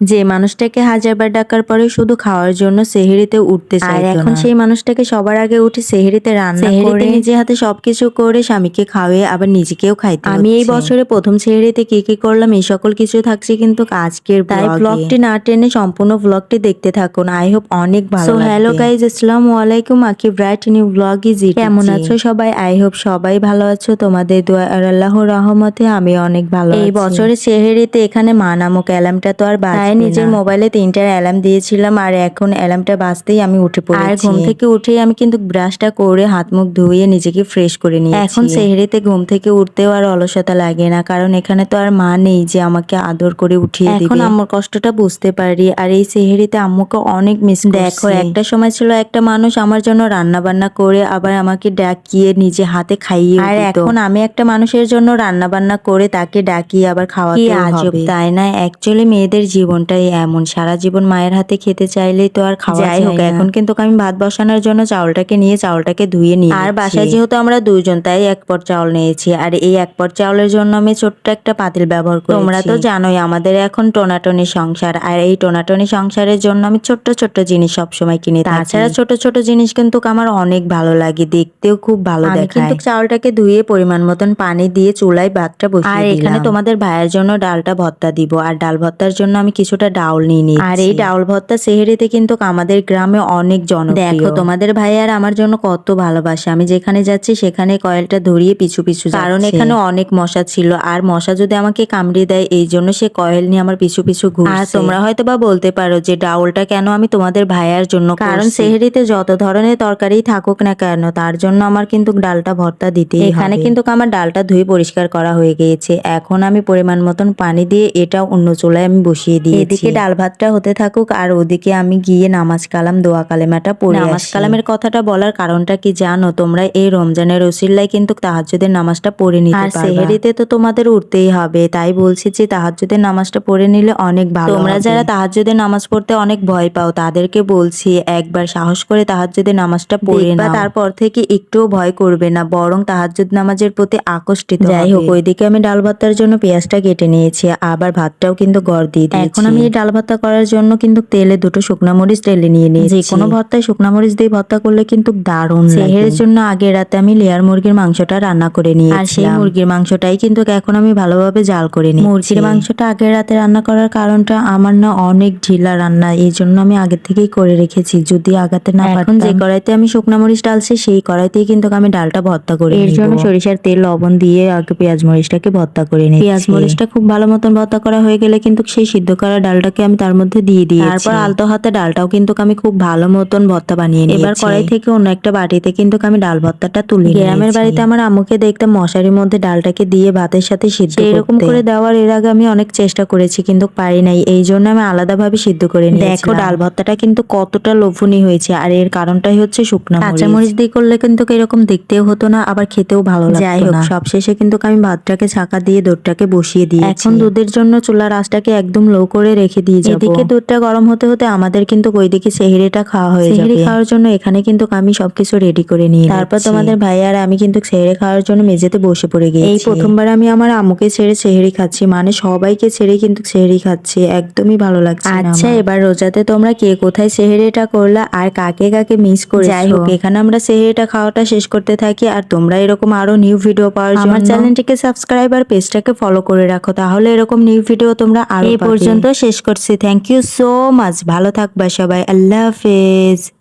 যে মানুষটাকে হাজারবার ডাকার পরে শুধু খাওয়ার জন্য সেহেরিতে উঠতে আর এখন সেই মানুষটাকে সবার আগে উঠে সেহেরিতে রান্না করে নিজে হাতে সবকিছু করে স্বামীকে খাওয়াই আবার নিজেকেও খাইতে আমি এই বছরে প্রথম সেহেরিতে কি কি করলাম এই সকল কিছু থাকছে কিন্তু আজকের তাই ব্লগটি না টেনে সম্পূর্ণ ব্লগটি দেখতে থাকুন। আই হোপ অনেক ভালো হ্যালো গাইজ আসসালামু আলাইকুম আকি ব্রাইট নিউ ব্লগ ইজ কেমন আছো সবাই? আই হোপ সবাই ভালো আছো। তোমাদের দোয়া আর আল্লাহর রহমতে আমি অনেক ভালো এই বছরে সেহেরিতে এখানে মা নামক অ্যালার্মটা তো আর বাজবে নিজের মোবাইলে তিনটার অ্যালার্ম দিয়েছিলাম আর এখন অ্যালার্মটা বাজতেই আমি উঠে পড়েছি আর ঘুম থেকে উঠেই আমি কিন্তু ব্রাশটা করে হাত মুখ ধুয়ে নিজেকে ফ্রেশ করে নিই এখন সেহেরিতে ঘুম থেকে উঠতেও আর অলসতা লাগে না কারণ এখানে তো আর মা নেই যে আমাকে আদর করে উঠিয়ে দিবে। এখন আমার কষ্টটা বুঝতে পারি আর এই সেহেরিতে আম্মুকে অনেক মিস দেখো একটা সময় ছিল একটা মানুষ আমার জন্য রান্না বান্না করে আবার আমাকে ডাকিয়ে নিজে হাতে খাইয়ে আর এখন আমি একটা মানুষের জন্য রান্না বান্না করে তাকে ডাকিয়ে আবার খাওয়াতে হবে। তাই না? অ্যাকচুয়ালি মেয়েদের জীবনটাই এমন। সারা জীবন মায়ের হাতে খেতে চাইলেই তো আর খাওয়া যাই হোক এখন কিন্তু আমি ভাত বসানোর জন্য চাউলটাকে নিয়ে চাউলটাকে ধুয়ে নিই আর বাসায় যেহেতু আমরা দুজন তাই এক পট চাউল নিয়েছি। আর এই এক পট চাউলের জন্য আমি ছোট্ট একটা পাতিল ব্যবহার করি তোমরা তো জানোই আমাদের এখন টোনাটনি সংসার। আর এই টোনাটনি সংসারের জন্য আমি ছোট্ট ছোট্ট জিনিস সবসময় কিনি তাছাড়া ছোট ছোট জিনিস কিন্তু আমার অনেক ভালো লাগে দেখতেও খুব ভালো দেখায়। কিন্তু চাউলটাকে ধুয়ে পরিমাণ মতন পানি দিয়ে চুলায় ভাতটা বসিয়ে আর এখানে তোমাদের ভাইয়ের জন্য ডালটা ভর্তা দিব। আর ডাল ভর্তার জন্য আমি কিছুটা ডাউল নিয়ে নিই আর এই ডাউল ভর্তা সেহেরিতে কিন্তু আমাদের গ্রামে অনেক জনপ্রিয়। দেখো তোমাদের ভাই আর আমার জন্য কত ভালোবাসে। আমি যেখানে যাচ্ছি সেখানে কয়েলটা ধরিয়ে পিছু পিছু কারণ এখানে অনেক মশা ছিল। আর মশা যদি আমাকে কামড়ে দেয় এই জন্য সে কয়েল নিয়ে আমার পিছু পিছু ঘুরছে। আর তোমরা হয়তো বা বলতে পারো যে ডাউলটা কেন আমি তোমাদের ভাইয়ার জন্য কারণ সেহেরিতে যত ধরনের তরকারি থাকুক না কেন তার জন্য আমার কিন্তু ডালটা ভর্তা দিতে এখানে কিন্তু আমার ডালটা ধুয়ে পরিষ্কার করা হয়ে গিয়েছে। এখন আমি পরিমাণ মতন পানি দিয়ে এটা অন্য চুলায় আমি বসিয়ে দিই। এদিকে ডাল ভাতটা হতে থাকুক আর ওদিকে আমি গিয়ে নামাজ কালাম দোয়া কালেমাটা পড়ে নামাজ কালামের কথাটা বলার কারণটা কি জানো? তোমরা এই রমজানের রসিল্লায় কিন্তু তাহাজ্জুদের নামাজটা পড়ে নিতে আর সেহেরিতে তো তোমাদের উঠতেই হবে তাই বলছি যে তাহাজ্জুদের নামাজটা পড়ে নিলে অনেক ভালো তোমরা যারা তাহাজ্জুদের নামাজ পড়তে অনেক ভয় পাও তাদেরকে বলছি একবার সাহস করে তাহাজ্জুদের নামাজটা পড়ে না তারপর থেকে একটুও ভয় করবে না বরং তাহাজ্জুদ নামাজের প্রতি আকর্ষিত যাই হোক ওইদিকে আমি ডাল ভাতটার জন্য পেঁয়াজটা কেটে নিয়েছি আবার ভাতটাও কিন্তু গড় দিয়ে দিয়েছি। এখন আমি এই ডাল ভর্তা করার জন্য কিন্তু তেলে দুটো শুকনো মরিচ টেলে নিয়ে নিয়েছি। যে কোনো ভর্তায় শুকনো মরিচ দিয়ে ভর্তা করলে কিন্তু দারুণ সেহের জন্য আগের রাতে আমি লেয়ার মুরগির মাংসটা রান্না করে নিয়ে আর সেই মুরগির মাংসটাই কিন্তু এখন আমি ভালোভাবে জাল করে নিই মুরগির মাংসটা আগের রাতে রান্না করার কারণটা আমার না অনেক ঢিলা রান্না এই জন্য আমি আগে থেকেই করে রেখেছি। যদি আগাতে না এখন যে কড়াইতে আমি শুকনো মরিচ ডালছি সেই কড়াইতেই কিন্তু আমি ডালটা ভর্তা করে এর জন্য সরিষার তেল লবণ দিয়ে আগে পেঁয়াজ মরিচটাকে ভর্তা করে নিই পেঁয়াজ মরিচটা খুব ভালো মতন ভর্তা করা হয়ে গেলে কিন্তু সেই সিদ্ধ করা ডালটাকে আমি তার মধ্যে দিয়ে দিই তারপর আলতো হাতে ডালটাও কিন্তু আমি খুব ভালো মতন ভর্তা বানিয়ে নিই এবার কড়াই থেকে অন্য একটা বাটিতে কিন্তু আমি ডাল ভর্তাটা তুলি গ্রামের বাড়িতে আমার আম্মুকে দেখতাম মশারির মধ্যে ডালটাকে দিয়ে ভাতের সাথে সিদ্ধ এরকম করে দেওয়ার এর আগে আমি অনেক চেষ্টা করেছি কিন্তু পারি নাই। এই জন্য আমি আলাদাভাবে সিদ্ধ করে নিই দেখো ডাল ভর্তাটা কিন্তু কতটা লোভনীয় হয়েছে। আর এর কারণটাই হচ্ছে শুকনো কাঁচা মরিচ দিয়ে করলে কিন্তু এরকম দেখতেও হতো না আবার খেতেও ভালো লাগতো যাই হোক সবশেষে কিন্তু আমি ভাতটাকে ছাকা দিয়ে দুধটাকে বসিয়ে দিই এখন দুধের জন্য চুলার আঁচটাকে একদম লো করে রেখে দিয়ে যাব। এদিকে দুধটা গরম হতে হতে আমাদের কিন্তু ওইদিকে সেহেরিটা খাওয়া হয়ে যাবে। সেহেরি খাওয়ার জন্য এখানে কিন্তু আমি সবকিছু রেডি করে নিয়ে তারপর তোমাদের ভাই আর আমি কিন্তু সেহেরি খাওয়ার জন্য মেঝেতে বসে পড়ে গেছি এই প্রথমবার আমি আমার আম্মুকে ছেড়ে সেহেরি খাচ্ছি মানে সবাইকে ছেড়ে কিন্তু সেহেরি খাচ্ছি একদমই ভালো লাগছে আচ্ছা এবার রোজাতে তোমরা কে কোথায় সেহেরিটা করলা আর কাকে কাকে মিস করে যাই হোক এখানে আমরা সেহেরিটা খাওয়াটা শেষ করতে থাকি আর তোমরা এরকম আরও নিউ ভিডিও পাওয়ার জন্য আমার চ্যানেলটিকে সাবস্ক্রাইব আর পেজটাকে ফলো করে রাখো তাহলে এরকম নিউ ভিডিও তোমরা আরও এই পর্যন্ত শেষ করছি। থ্যাংক ইউ সো মাচ ভালো থাকবা সবাই। আল্লাহ হাফেজ।